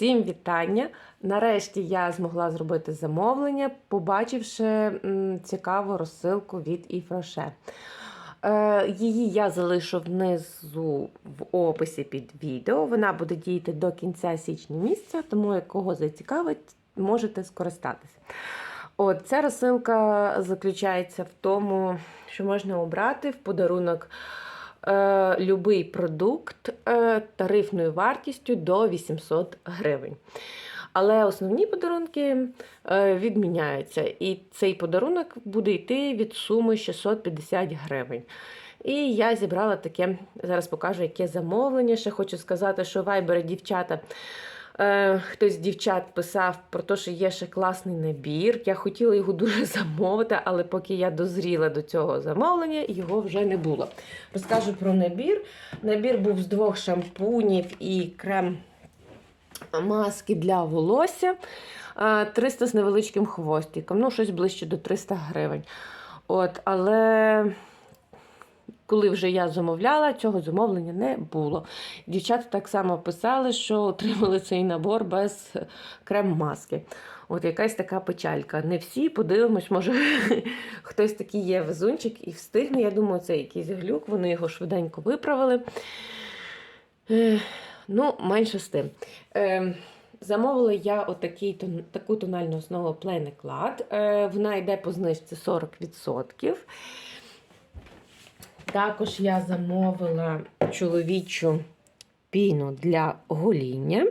Всім вітання! Нарешті я змогла зробити замовлення, побачивши цікаву розсилку від Іфроше. Е, її я залишу внизу в описі під відео. Вона буде діяти до кінця січня місяця, тому як кого зацікавить, можете скористатися. От, ця розсилка заключається в тому, що можна обрати в подарунок е, любий продукт е, тарифною вартістю до 800 гривень. Але основні подарунки е, відміняються, і цей подарунок буде йти від суми 650 гривень. І я зібрала таке, зараз покажу, яке замовлення. Ще хочу сказати, що вайбери дівчата. Е, хтось з дівчат писав про те, що є ще класний набір. Я хотіла його дуже замовити, але поки я дозріла до цього замовлення, його вже не було. Розкажу про набір. Набір був з двох шампунів і крем маски для волосся. Е, 300 з невеличким хвостиком, ну, щось ближче до 300 гривень. От, але коли вже я замовляла, цього замовлення не було. Дівчата так само писали, що отримали цей набор без крем-маски. От якась така печалька. Не всі подивимось, може хтось такий є везунчик і встигне. Я думаю, це якийсь глюк, вони його швиденько виправили. Е, Ну, менше з тим. Е, Замовила я отакий, таку тональну основу Plain Eclat. Е, Вона йде по знижці 40%. Також я замовила чоловічу піну для гоління.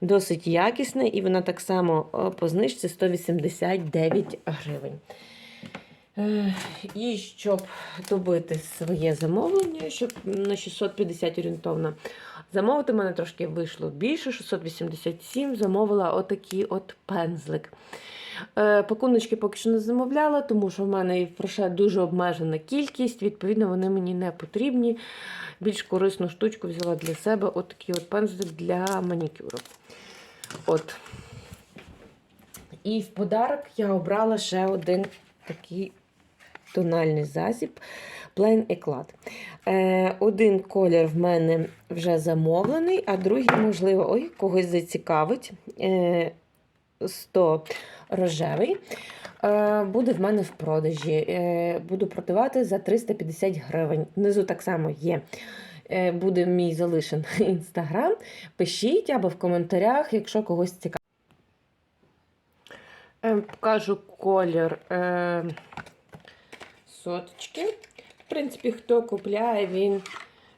Досить якісна, і вона так само е, по знижці 189 гривень. Е, І щоб добити своє замовлення, щоб на 650 орієнтовно замовити, мене трошки вийшло більше, 687, замовила отакий от пензлик. Е, Пакуночки поки що не замовляла, тому що в мене і проше дуже обмежена кількість, відповідно, вони мені не потрібні. Більш корисну штучку взяла для себе отакий от пензлик для манікюру. От. І в подарок я обрала ще один такий тональний засіб Plain Eclat. Е, один колір в мене вже замовлений, а другий, можливо, ой, когось зацікавить. Е, 100 рожевий. Е, буде в мене в продажі. Е, буду продавати за 350 гривень. Внизу так само є. Е, буде мій залишений інстаграм. Пишіть або в коментарях, якщо когось цікавить. Е, покажу колір соточки. В принципі, хто купляє, він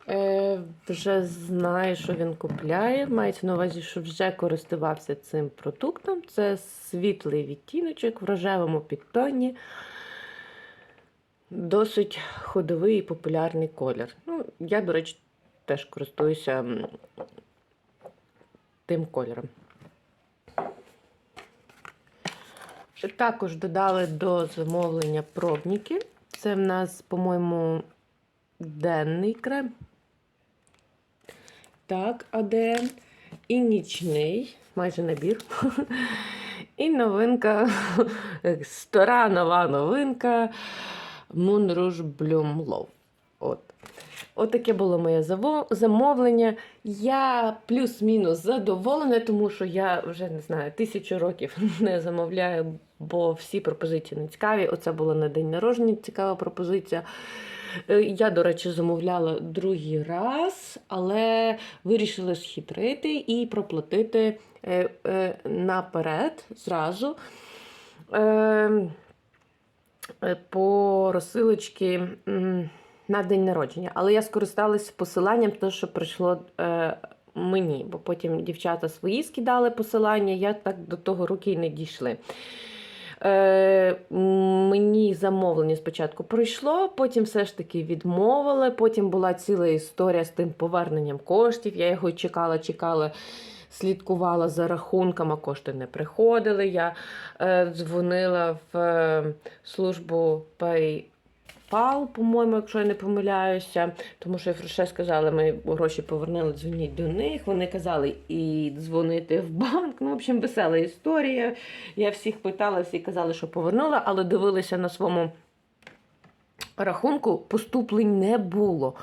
е, вже знає, що він купляє. Мається на увазі, що вже користувався цим продуктом. Це світлий відтіночок в рожевому підтоні. Досить ходовий і популярний колір. Ну, я, до речі, теж користуюся тим кольором. Також додали до замовлення пробники. Це в нас, по-моєму, денний крем. Так, АДН. І нічний, майже набір. І новинка, стара нова новинка Moon Rouge Bloom Love. От. От таке було моє замовлення. Я плюс-мінус задоволена, тому що я вже не знаю, тисячу років не замовляю, бо всі пропозиції не цікаві. Оце була на день народження цікава пропозиція. Е, Я, до речі, замовляла другий раз, але вирішила схитрити і проплатити е, е, наперед зразу. Е, е, по розсилочці на день народження. Але я скористалась посиланням, те, що прийшло мені, бо потім дівчата свої скидали посилання, я так до того руки й не дійшли. Е, мені замовлення спочатку пройшло, потім все ж таки відмовили. Потім була ціла історія з тим поверненням коштів. Я його чекала, чекала, слідкувала за рахунками, кошти не приходили. Я е, дзвонила в е, службу PayPal, по-моєму, якщо я не помиляюся, тому що Фреше сказали, ми гроші повернули, дзвоніть до них. Вони казали і дзвонити в банк. Ну, в общем, весела історія. Я всіх питала, всі казали, що повернула, але дивилися на своєму рахунку, поступлень не було.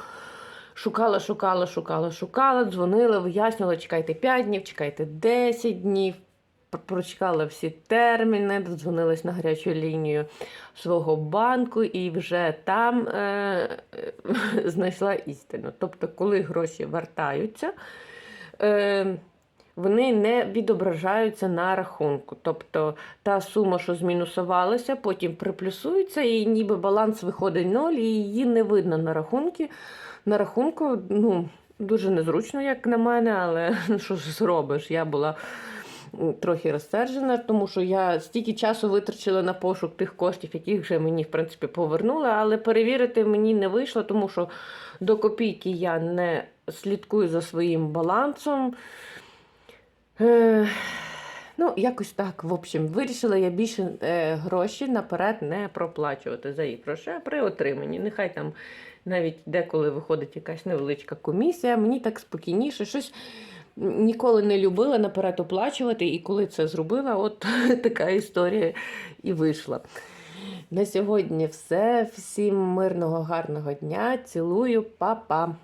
Шукала, шукала, шукала, шукала, дзвонила, вияснювала, чекайте 5 днів, чекайте 10 днів. Пр- Прочекала всі терміни, додзвонилась на гарячу лінію свого банку і вже там е, знайшла істину. Тобто, коли гроші вертаються, е, вони не відображаються на рахунку. Тобто та сума, що змінусувалася, потім приплюсується, і ніби баланс виходить ноль, і її не видно на рахунку. На рахунку, ну, дуже незручно, як на мене, але що ж зробиш? Я була трохи розсержена, тому що я стільки часу витрачила на пошук тих коштів, яких вже мені, в принципі, повернули, але перевірити мені не вийшло, тому що до копійки я не слідкую за своїм балансом. Е, ну, якось так, в общем, вирішила я більше е, гроші наперед не проплачувати за їх гроші а при отриманні. Нехай там навіть деколи виходить якась невеличка комісія, мені так спокійніше, щось ніколи не любила наперед оплачувати, і коли це зробила, от така історія і вийшла. На сьогодні все. Всім мирного, гарного дня. Цілую, па-па.